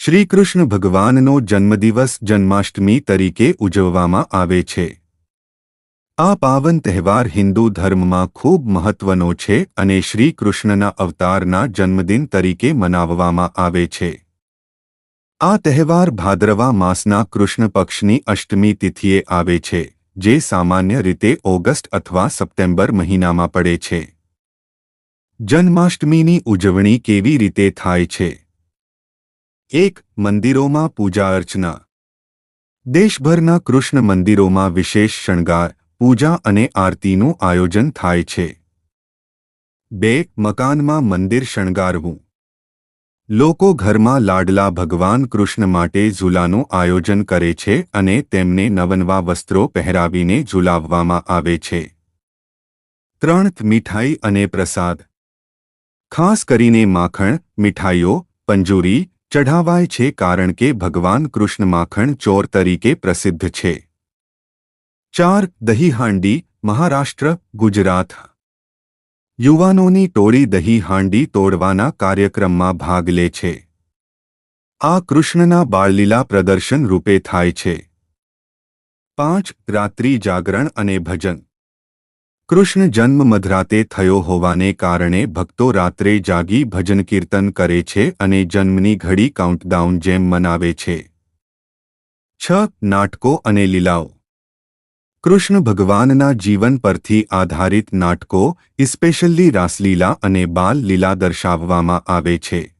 શ્રીકૃષ્ણ ભગવાનનો જન્મદિવસ જન્માષ્ટમી તરીકે ઉજવવામાં આવે છે. આ પાવન તહેવાર હિન્દુ ધર્મમાં ખૂબ મહત્વનો છે અને શ્રી કૃષ્ણના અવતારના જન્મદિન તરીકે મનાવવામાં આવે છે. આ તહેવાર ભાદ્રવા માસના કૃષ્ણ પક્ષની અષ્ટમી તિથિએ આવે છે, જે સામાન્ય રીતે ઓગસ્ટ અથવા સપ્ટેમ્બર મહિનામાં પડે છે. જન્માષ્ટમીની ઉજવણી કેવી રીતે થાય છે? એક મંદિરોમાં પૂજા અર્ચના. દેશભરના કૃષ્ણ મંદિરોમાં વિશેષ શણગાર, પૂજા અને આરતીનું આયોજન થાય છે. બે, મકાનમાં મંદિર શણગારવું. લોકો ઘરમાં લાડલા ભગવાન કૃષ્ણ માટે ઝૂલાનું આયોજન કરે છે અને તેમને નવનવા વસ્ત્રો પહેરાવીને ઝૂલાવવામાં આવે છે. ત્રણ મીઠાઈ અને પ્રસાદ. ખાસ કરીને માખણ, મીઠાઈઓ, પંજુરી ચઢાવાય છે કારણ કે ભગવાન કૃષ્ણ માખણ ચોર તરીકે પ્રસિદ્ધ છે. ચાર, દહીહાંડી, મહારાષ્ટ્ર, ગુજરાત. યુવાનોની ટોળી દહીહાંડી તોડવાના કાર્યક્રમમાં ભાગ લે છે. આ કૃષ્ણના બાળલીલા પ્રદર્શન રૂપે થાય છે. પાંચ, રાત્રિ જાગરણ અને ભજન. કૃષ્ણ જન્મ મધરાતે થયો હોવાને કારણે ભક્તો રાત્રે જાગી ભજન કીર્તન કરે છે અને જન્મની ઘડી કાઉન્ટડાઉન જેમ મનાવે છે. છ, નાટકો અને લીલાઓ. કૃષ્ણ ભગવાનના જીવન પરથી આધારિત નાટકો ઇસ્પેશિયલી રાસલીલા અને બાલ લીલા દર્શાવવામાં આવે છે.